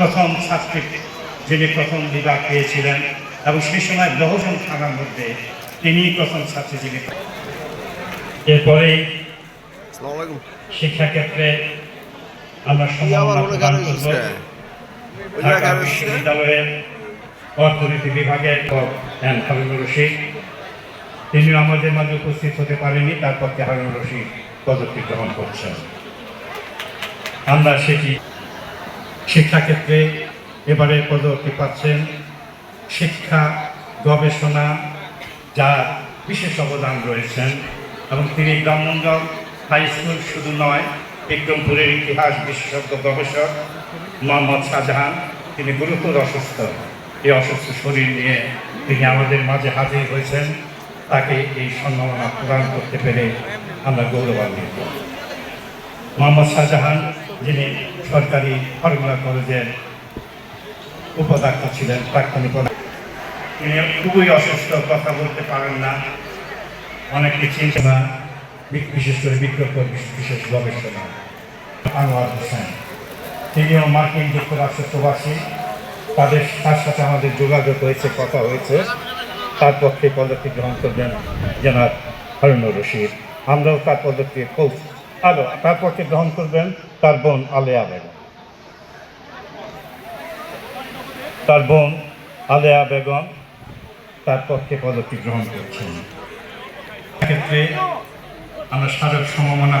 প্রথম ছাত্রী যিনি প্রথম বিভাগ পেয়েছিলেন এবং সেই সময় বহুজন থানার মধ্যে তিনি প্রথম ছাত্রী যিনি এরপরে শিক্ষাক্ষেত্রে আমরা মনে করব। ঢাকা বিশ্ববিদ্যালয়ের অর্থনীতি বিভাগের এন হারুনুর রশিদ। তিনিও আমাদের মাঝে উপস্থিত হতে পারেনি তারপর হারুনুর রশিদ পদকটি গ্রহণ করছেন। আমরা সেটি শিক্ষাক্ষেত্রে এবারে পদকটি পাচ্ছেন। শিক্ষা, গবেষণা যার বিশেষ অবদান রয়েছেন। এবং তিনি ব্রাহ্মণগঞ্জ হাই স্কুল শুধু নয়, বিক্রমপুরের ইতিহাস বিশেষজ্ঞ গবেষক মোহাম্মদ শাহজাহান, তিনি গুরুতর অসুস্থ। এই অসুস্থ শরীর নিয়ে তিনি আমাদের মাঝে হাজির হয়েছেন। তাকে এই সম্ভাবনা প্রদান করতে পেরে আমরা গৌরবান্বিত। মোহাম্মদ শাহজাহান যিনি সরকারি ফর্মুলা কলেজের উপাধ্যক্ষ ছিলেন, প্রাক্তন তিনি খুবই অসুস্থ, কথা বলতে পারেন না। অনেককে চিন্তা বিশেষ করে বিজ্ঞপ্ত বিশেষ গবেষণা। আনোয়ার হোসেন। তিনিও মার্কিন যুক্তরাষ্ট্র প্রবাসী। তাদের তার সাথে আমাদের যোগাযোগ হয়েছে, কথা হয়েছে। তার পক্ষে পদকটি গ্রহণ করবেন জেনার হারুনুর রশিদ। আমরাও তার পদকটি খুব আলো তার পক্ষে গ্রহণ করবেন? তার বোন আলেয়া বেগম। তার বোন আলেয়া বেগম তার পক্ষে পদকটি গ্রহণ করছেন? ক্ষেত্রে আমরা স্মারক সমমনা